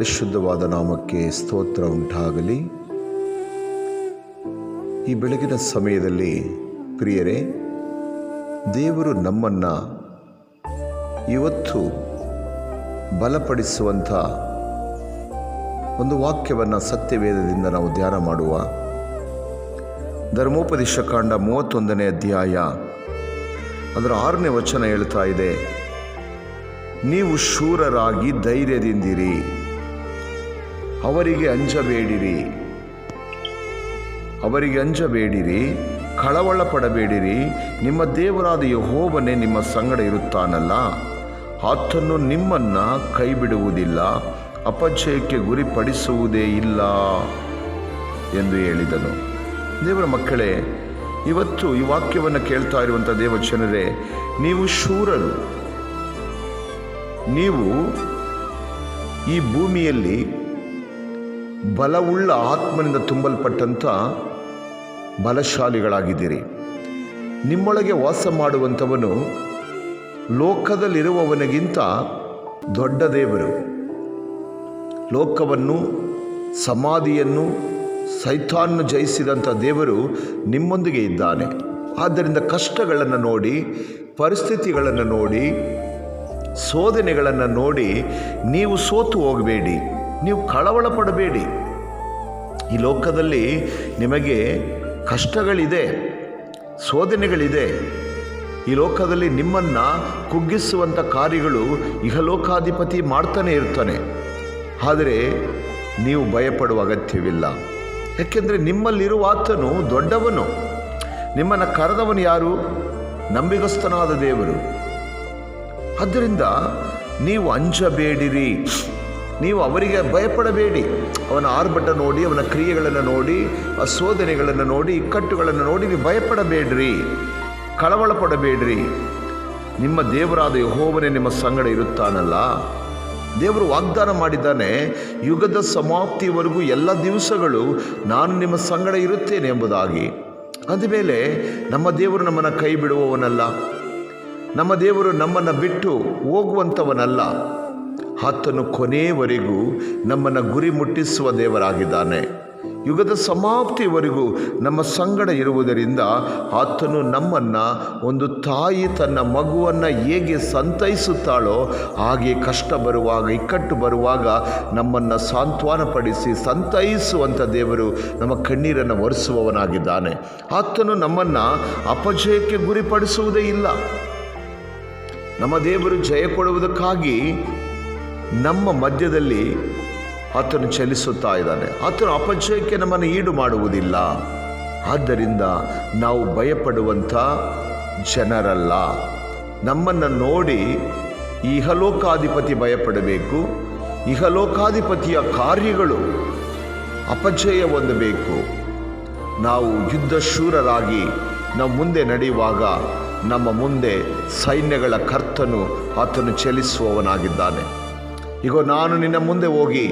ಪರಿಶುದ್ಧವಾದ ನಾಮಕ್ಕೆ ಸ್ತೋತ್ರ ಉಂಟಾಗಲಿ. ಈ ಬೆಳಗಿನ ಸಮಯದಲ್ಲಿ ಪ್ರಿಯರೇ, ದೇವರು ನಮ್ಮನ್ನು ಇವತ್ತು ಬಲಪಡಿಸುವಂಥ ಒಂದು ವಾಕ್ಯವನ್ನು ಸತ್ಯವೇದದಿಂದ ನಾವು ಧ್ಯಾನ ಮಾಡುವ. ಧರ್ಮೋಪದೇಶ ಕಾಂಡ ಮೂವತ್ತೊಂದನೇ ಅಧ್ಯಾಯ ಅದರ ಆರನೇ ವಚನ ಹೇಳ್ತಾ ಇದೆ, ನೀವು ಶೂರರಾಗಿ ಧೈರ್ಯದಿಂದಿರಿ. ಅವರಿಗೆ ಅಂಜಬೇಡಿರಿ. ಅವರಿಗೆ ಅಂಜಬೇಡಿರಿ ಕಳವಳ ಪಡಬೇಡಿರಿ ನಿಮ್ಮ ದೇವರಾದ ಯಹೋವನೇ ನಿಮ್ಮ ಸಂಗಡ ಇರುತ್ತಾನಲ್ಲ? ಆತನು ನಿಮ್ಮನ್ನು ಕೈ ಬಿಡುವುದಿಲ್ಲ ಅಪಚಯಕ್ಕೆ ಗುರಿಪಡಿಸುವುದೇ ಇಲ್ಲ ಎಂದು ಹೇಳಿದನು. ದೇವರ ಮಕ್ಕಳೇ, ಇವತ್ತು ಈ ವಾಕ್ಯವನ್ನು ಕೇಳ್ತಾ ಇರುವಂಥ ದೇವಚನರೇ ನೀವು ಶೂರರು. ನೀವು ಈ ಭೂಮಿಯಲ್ಲಿ ಬಲವುಳ್ಳ ಆತ್ಮನಿಂದ ತುಂಬಲ್ಪಟ್ಟಂಥ ಬಲಶಾಲಿಗಳಾಗಿದ್ದೀರಿ. ನಿಮ್ಮೊಳಗೆ ವಾಸ ಮಾಡುವಂಥವನು ಲೋಕದಲ್ಲಿರುವವನಿಗಿಂತ ದೊಡ್ಡ ದೇವರು. ಲೋಕವನ್ನು, ಸಮಾಧಿಯನ್ನು, ಸೈತಾನ್ನು ಜಯಿಸಿದಂಥ ದೇವರು ನಿಮ್ಮೊಂದಿಗೆ ಇದ್ದಾನೆ. ಆದ್ದರಿಂದ ಕಷ್ಟಗಳನ್ನು ನೋಡಿ, ಪರಿಸ್ಥಿತಿಗಳನ್ನು ನೋಡಿ ಶೋಧನೆಗಳನ್ನು ನೋಡಿ, ನೀವು ಸೋತು ಹೋಗಬೇಡಿ. ನೀವು ಕಳವಳ ಪಡಬೇಡಿ. ಈ ಲೋಕದಲ್ಲಿ ನಿಮಗೆ ಕಷ್ಟಗಳಿದೆ ಶೋಧನೆಗಳಿದೆ ಈ ಲೋಕದಲ್ಲಿ ನಿಮ್ಮನ್ನು ಕುಗ್ಗಿಸುವಂಥ ಕಾರ್ಯಗಳು ಇಹಲೋಕಾಧಿಪತಿ ಮಾಡ್ತಾನೆ ಇರ್ತಾನೆ. ಆದರೆ ನೀವು ಭಯಪಡುವ ಅಗತ್ಯವಿಲ್ಲ. ಯಾಕೆಂದರೆ ನಿಮ್ಮಲ್ಲಿರುವ ಆತನು ದೊಡ್ಡವನು. ನಿಮ್ಮನ್ನು ಕರೆದವನು ಯಾರು? ನಂಬಿಗಸ್ತನಾದ ದೇವರು. ಆದ್ದರಿಂದ ನೀವು ಅಂಜಬೇಡಿರಿ. ನೀವು ಅವರಿಗೆ ಭಯಪಡಬೇಡಿ. ಅವನ ಆರ್ಭಟ ನೋಡಿ, ಅವನ ಕ್ರಿಯೆಗಳನ್ನು ನೋಡಿ, ಆ ನೋಡಿ ಇಕ್ಕಟ್ಟುಗಳನ್ನು ನೋಡಿ ನೀವು ಭಯಪಡಬೇಡ್ರಿ. ಕಳವಳ ಪಡಬೇಡ್ರಿ. ನಿಮ್ಮ ದೇವರಾದ ಯಹೋವನೇ ನಿಮ್ಮ ಸಂಗಡ ಇರುತ್ತಾನಲ್ಲ. ದೇವರು ವಾಗ್ದಾನ ಮಾಡಿದ್ದಾನೆ, ಯುಗದ ಸಮಾಪ್ತಿಯವರೆಗೂ ಎಲ್ಲ ದಿವಸಗಳು ನಾನು ನಿಮ್ಮ ಸಂಗಡ ಇರುತ್ತೇನೆ ಎಂಬುದಾಗಿ. ಅಂದಮೇಲೆ, ನಮ್ಮ ದೇವರು ನಮ್ಮನ್ನು ಕೈ ಬಿಡುವವನಲ್ಲ. ನಮ್ಮ ದೇವರು ನಮ್ಮನ್ನು ಬಿಟ್ಟು ಹೋಗುವಂಥವನಲ್ಲ ಆತನು ಕೊನೆಯವರೆಗೂ ನಮ್ಮನ್ನು ಗುರಿ ಮುಟ್ಟಿಸುವ ದೇವರಾಗಿದ್ದಾನೆ. ಯುಗದ ಸಮಾಪ್ತಿಯವರೆಗೂ ನಮ್ಮ ಸಂಗಡ ಇರುವುದರಿಂದ ಆತನು ನಮ್ಮನ್ನು, ಒಂದು ತಾಯಿ ತನ್ನ ಮಗುವನ್ನು ಹೇಗೆ ಸಂತೈಸುತ್ತಾಳೋ, ಹಾಗೆ ಕಷ್ಟ ಬರುವಾಗ, ಇಕ್ಕಟ್ಟು ಬರುವಾಗ ನಮ್ಮನ್ನು ಸಾಂತ್ವನಪಡಿಸಿ ಸಂತೈಸುವಂಥ ದೇವರು ನಮ್ಮ ಕಣ್ಣೀರನ್ನು ಒರೆಸುವವನಾಗಿದ್ದಾನೆ. ಆತನು ನಮ್ಮನ್ನು ಅಪಜಯಕ್ಕೆ ಗುರಿಪಡಿಸುವುದೇ ಇಲ್ಲ. ನಮ್ಮ ದೇವರು ಜಯ ಕೊಡುವುದಕ್ಕಾಗಿ ನಮ್ಮ ಮಧ್ಯದಲ್ಲಿ ಆತನು ಚಲಿಸುತ್ತಾ ಇದ್ದಾನೆ. ಆತನು ಅಪಚಯಕ್ಕೆ ನಮ್ಮನ್ನು ಈಡು ಮಾಡುವುದಿಲ್ಲ. ಆದ್ದರಿಂದ ನಾವು ಭಯಪಡುವಂಥ ಜನರಲ್ಲ. ನಮ್ಮನ್ನು ನೋಡಿ ಇಹಲೋಕಾಧಿಪತಿ ಭಯಪಡಬೇಕು. ಇಹಲೋಕಾಧಿಪತಿಯ ಕಾರ್ಯಗಳು ಅಪಚಯ ಹೊಂದಬೇಕು. ನಾವು ಯುದ್ಧ ಶೂರರಾಗಿ ನಾವು ಮುಂದೆ ನಡೆಯುವಾಗ ನಮ್ಮ ಮುಂದೆ ಸೈನ್ಯಗಳ ಕರ್ತನು ಆತನು ಚಲಿಸುವವನಾಗಿದ್ದಾನೆ. ಈಗ ನಾನು ನಿನ್ನ ಮುಂದೆ ಹೋಗಿ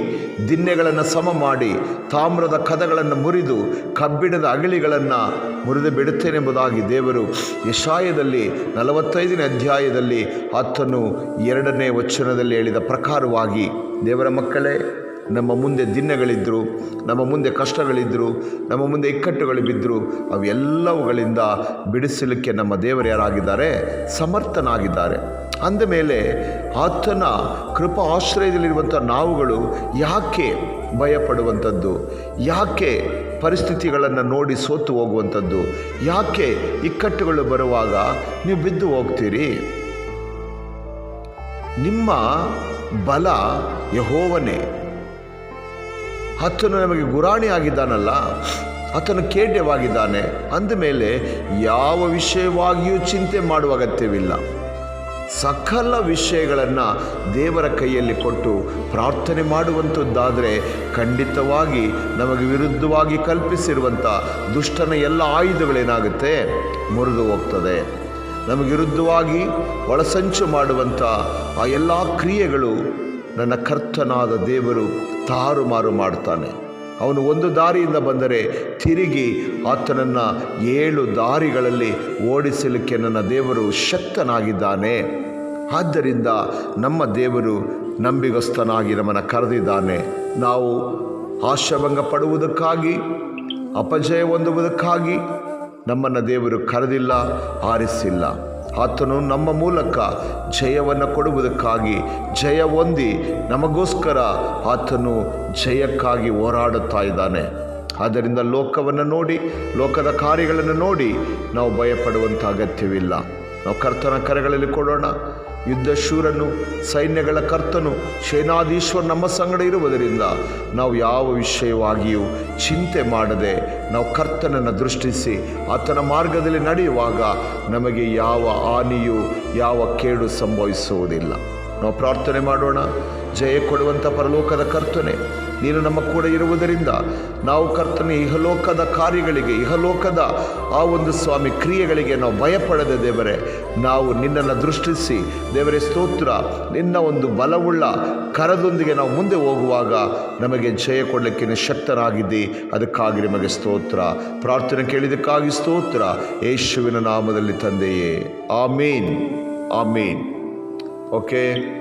ದಿನ್ನೆಗಳನ್ನು ಸಮ ಮಾಡಿ ತಾಮ್ರದ ಕದಗಳನ್ನು ಮುರಿದು ಕಬ್ಬಿಣದ ಅಗಳಿಗಳನ್ನು ಮುರಿದು ಬಿಡುತ್ತೇನೆಂಬುದಾಗಿ ದೇವರು ಯಶಾಯದಲ್ಲಿ ನಲವತ್ತೈದನೇ ಅಧ್ಯಾಯದಲ್ಲಿ ಆತನು ಎರಡನೇ ವಚನದಲ್ಲಿ ಹೇಳಿದ ಪ್ರಕಾರವಾಗಿ, ದೇವರ ಮಕ್ಕಳೇ, ನಮ್ಮ ಮುಂದೆ ದಿನ್ನೆಗಳಿದ್ದರು ನಮ್ಮ ಮುಂದೆ ಕಷ್ಟಗಳಿದ್ದರು ನಮ್ಮ ಮುಂದೆ ಇಕ್ಕಟ್ಟುಗಳು ಬಿದ್ದರು ಅವೆಲ್ಲವುಗಳಿಂದ ಬಿಡಿಸಲಿಕ್ಕೆ ನಮ್ಮ ದೇವರು ಯಾರಾಗಿದ್ದಾರೆ? ಸಮರ್ಥನಾಗಿದ್ದಾರೆ. ಅಂದಮೇಲೆ ಆತನ ಕೃಪಾ ಆಶ್ರಯದಲ್ಲಿರುವಂಥ ನಾವುಗಳು ಯಾಕೆ ಭಯಪಡುವಂಥದ್ದು? ಯಾಕೆ ಪರಿಸ್ಥಿತಿಗಳನ್ನು ನೋಡಿ ಸೋತು ಹೋಗುವಂಥದ್ದು? ಯಾಕೆ ಇಕ್ಕಟ್ಟುಗಳು ಬರುವಾಗ ನೀವು ಬಿದ್ದು ಹೋಗ್ತೀರಿ? ನಿಮ್ಮ ಬಲ ಯಹೋವನೇ. ಆತನು ನಮಗೆ ಗುರಾಣಿ ಆಗಿದ್ದಾನಲ್ಲ, ಆತನು ಕೇಡ್ಯವಾಗಿದ್ದಾನೆ ಅಂದಮೇಲೆ ಯಾವ ವಿಷಯವಾಗಿಯೂ ಚಿಂತೆ ಮಾಡುವ ಅಗತ್ಯವಿಲ್ಲ. ಸಕಲ ವಿಷಯಗಳನ್ನು ದೇವರ ಕೈಯಲ್ಲಿ ಕೊಟ್ಟು ಪ್ರಾರ್ಥನೆ ಮಾಡುವಂಥದ್ದಾದರೆ ಖಂಡಿತವಾಗಿ ನಮಗೆ ವಿರುದ್ಧವಾಗಿ ಕಲ್ಪಿಸಿರುವಂಥ ದುಷ್ಟನ ಎಲ್ಲ ಆಯುಧಗಳೇನಾಗುತ್ತೆ? ಮುರಿದು ಹೋಗ್ತದೆ. ನಮಗೆ ವಿರುದ್ಧವಾಗಿ ಒಳಸಂಚು ಮಾಡುವಂಥ ಆ ಎಲ್ಲ ಕ್ರಿಯೆಗಳು ನನ್ನ ಕರ್ತನಾದ ದೇವರು ತಾರುಮಾರು ಮಾಡ್ತಾನೆ. ಅವನು ಒಂದು ದಾರಿಯಿಂದ ಬಂದರೆ ತಿರುಗಿ ಆತನನ್ನು ಏಳು ದಾರಿಗಳಲ್ಲಿ ಓಡಿಸಲಿಕ್ಕೆ ನನ್ನ ದೇವರು ಶಕ್ತನಾಗಿದ್ದಾನೆ. ಆದ್ದರಿಂದ ನಮ್ಮ ದೇವರು ನಂಬಿಗಸ್ತನಾಗಿ ನಮ್ಮನ್ನು ಕರೆದಿದ್ದಾನೆ. ನಾವು ಆಶಾಭಂಗ ಪಡುವುದಕ್ಕಾಗಿ ಅಪಜಯ ಹೊಂದುವುದಕ್ಕಾಗಿ ನಮ್ಮನ್ನು ದೇವರು ಕರೆದಿಲ್ಲ, ಆರಿಸಿಲ್ಲ. ಆತನು ನಮ್ಮ ಮೂಲಕ ಜಯವನ್ನು ಕೊಡುವುದಕ್ಕಾಗಿ ಜಯ ಹೊಂದಿ ನಮಗೋಸ್ಕರ ಆತನು ಜಯಕ್ಕಾಗಿ ಹೋರಾಡುತ್ತಾ ಇದ್ದಾನೆ. ಆದ್ದರಿಂದ ಲೋಕವನ್ನು ನೋಡಿ, ಲೋಕದ ಕಾರ್ಯಗಳನ್ನು ನೋಡಿ ನಾವು ಭಯಪಡುವಂಥ ಅಗತ್ಯವಿಲ್ಲ. ನಾವು ಕರ್ತನ ಕರೆಗಳಲ್ಲಿ ಕೊಡೋಣ. ಯುದ್ಧ ಶೂರನು, ಸೈನ್ಯಗಳ ಕರ್ತನು, ಸೇನಾಧೀಶ್ವರ ನಮ್ಮ ಸಂಗಡ ಇರುವುದರಿಂದ ನಾವು ಯಾವ ವಿಷಯವಾಗಿಯೂ ಚಿಂತೆ ಮಾಡದೆ ನಾವು ಕರ್ತನನ್ನು ದೃಷ್ಟಿಸಿ ಆತನ ಮಾರ್ಗದಲ್ಲಿ ನಡೆಯುವಾಗ ನಮಗೆ ಯಾವ ಹಾನಿಯೂ, ಯಾವ ಕೇಡು ಸಂಭವಿಸುವುದಿಲ್ಲ. ನಾವು ಪ್ರಾರ್ಥನೆ ಮಾಡೋಣ. ಜಯ ಕೊಡುವಂಥ ಪರಲೋಕದ ಕರ್ತನೆ. ನೀನು ನಮ್ಮ ಕೂಡ ಇರುವುದರಿಂದ ನಾವು ಕರ್ತನ, ಇಹಲೋಕದ ಕಾರ್ಯಗಳಿಗೆ, ಇಹಲೋಕದ ಆ ಒಂದು ಸ್ವಾಮಿ ಕ್ರಿಯೆಗಳಿಗೆ ನಾವು ಭಯಪಡದೆ ದೇವರೇ, ನಾವು ನಿನ್ನನ್ನು ದೃಷ್ಟಿಸಿ, ದೇವರೇ ಸ್ತೋತ್ರ, ನಿನ್ನ ಒಂದು ಬಲವುಳ್ಳ ಕರದೊಂದಿಗೆ ನಾವು ಮುಂದೆ ಹೋಗುವಾಗ ನಮಗೆ ಜಯ ಕೊಡಲಿಕ್ಕೆ ನಿಶಕ್ತರಾಗಿದ್ದಿ ಅದಕ್ಕಾಗಿ ನಿಮಗೆ ಸ್ತೋತ್ರ. ಪ್ರಾರ್ಥನೆ ಕೇಳಿದಕ್ಕಾಗಿ ಸ್ತೋತ್ರ. ಯೇಸುವಿನ ನಾಮದಲ್ಲಿ ತಂದೆಯೇ. ಆಮೀನ್. ಆಮೀನ್. ಓಕೆ.